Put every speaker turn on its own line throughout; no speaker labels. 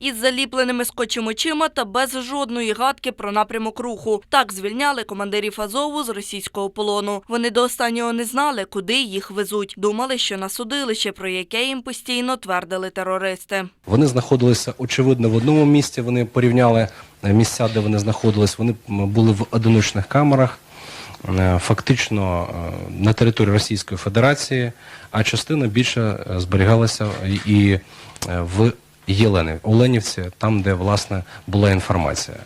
Із заліпленими скотчем очима та без жодної гадки про напрямок руху. Так звільняли командирів Азову з російського полону. Вони до останнього не знали, куди їх везуть. Думали, що на судилище, про яке їм постійно твердили терористи.
Вони знаходилися очевидно в одному місці. Вони порівняли е, місця, де вони знаходились. Вони були в одиночних камерах, е, фактично е, на території Російської Федерації, а частина більше зберігалася і в Єлені, Оленівці, там, де власне була інформація.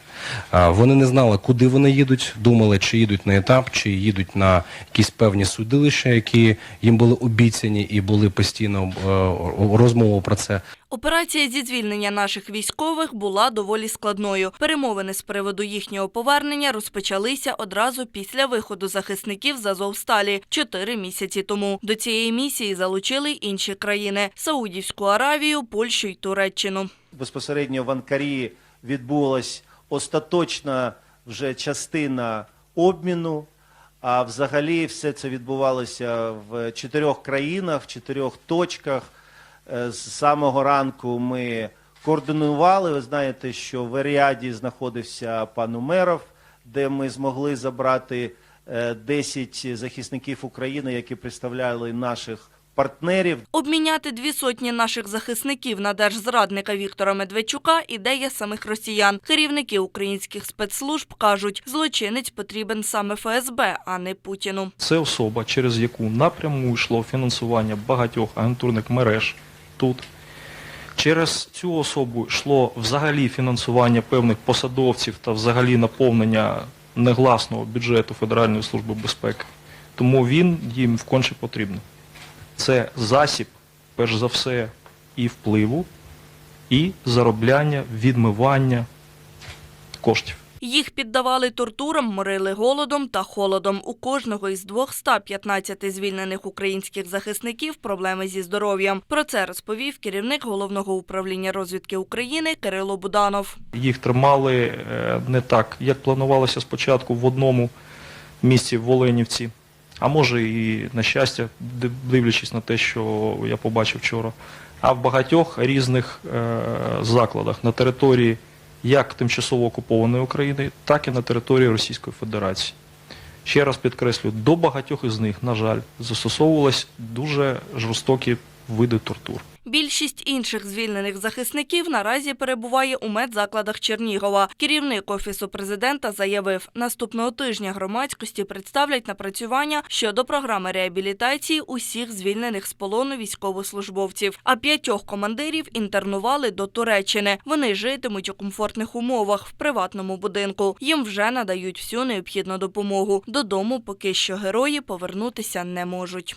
Вони не знали, куди вони їдуть, думали, чи їдуть на етап, чи їдуть на якісь певні судилища, які їм були обіцяні і були постійно е, розмови про це.
Операція зі звільнення наших військових була доволі складною. Перемовини з приводу їхнього повернення розпочалися одразу після виходу захисників з Азовсталі чотири місяці тому. До цієї місії залучили інші країни – Саудівську Аравію, Польщу й Туреччину.
безпосередньо в Анкарі відбулась остаточна вже частина обміну. А взагалі все це відбувалося в чотирьох країнах, в чотирьох точках. Е, З самого ранку ми координували. Ви знаєте, що в Еріаді знаходився пан Умеров, де ми змогли забрати е, 10 захисників України, які представляли наших партнерів.
Обміняти дві сотні наших захисників на держзрадника Віктора Медведчука – ідея самих росіян. Керівники українських спецслужб кажуть, злочинець потрібен саме ФСБ, а не Путіну.
Це особа, через яку напряму йшло фінансування багатьох агентурних мереж тут. Через цю особу йшло взагалі фінансування певних посадовців та взагалі наповнення негласного бюджету Федеральної служби безпеки. Тому він їм вконче потрібен. Це засіб, перш за все, і впливу, і заробляння, відмивання коштів.
Їх піддавали тортурам, морили голодом та холодом. У кожного із 215 звільнених українських захисників проблеми зі здоров'ям. Про це розповів керівник Головного управління розвідки України Кирило Буданов.
Їх тримали е, не так, як планувалося спочатку в одному місці в Оленівці, а може і на щастя, дивлячись на те, що я побачив вчора, а в багатьох різних е, закладах на території як тимчасово окупованої України, так і на території Російської Федерації. Ще раз підкреслю, до багатьох із них, на жаль, застосовувались дуже жорстокі види тортур.
Більшість інших звільнених захисників наразі перебуває у медзакладах Чернігова. Керівник офісу президента заявив, наступного тижня громадськості представлять напрацювання щодо програми реабілітації усіх звільнених з полону військовослужбовців. А п'ятьох командирів інтернували до Туреччини. Вони житимуть у комфортних умовах в приватному будинку. Їм вже надають всю необхідну допомогу. Додому поки що герої повернутися не можуть.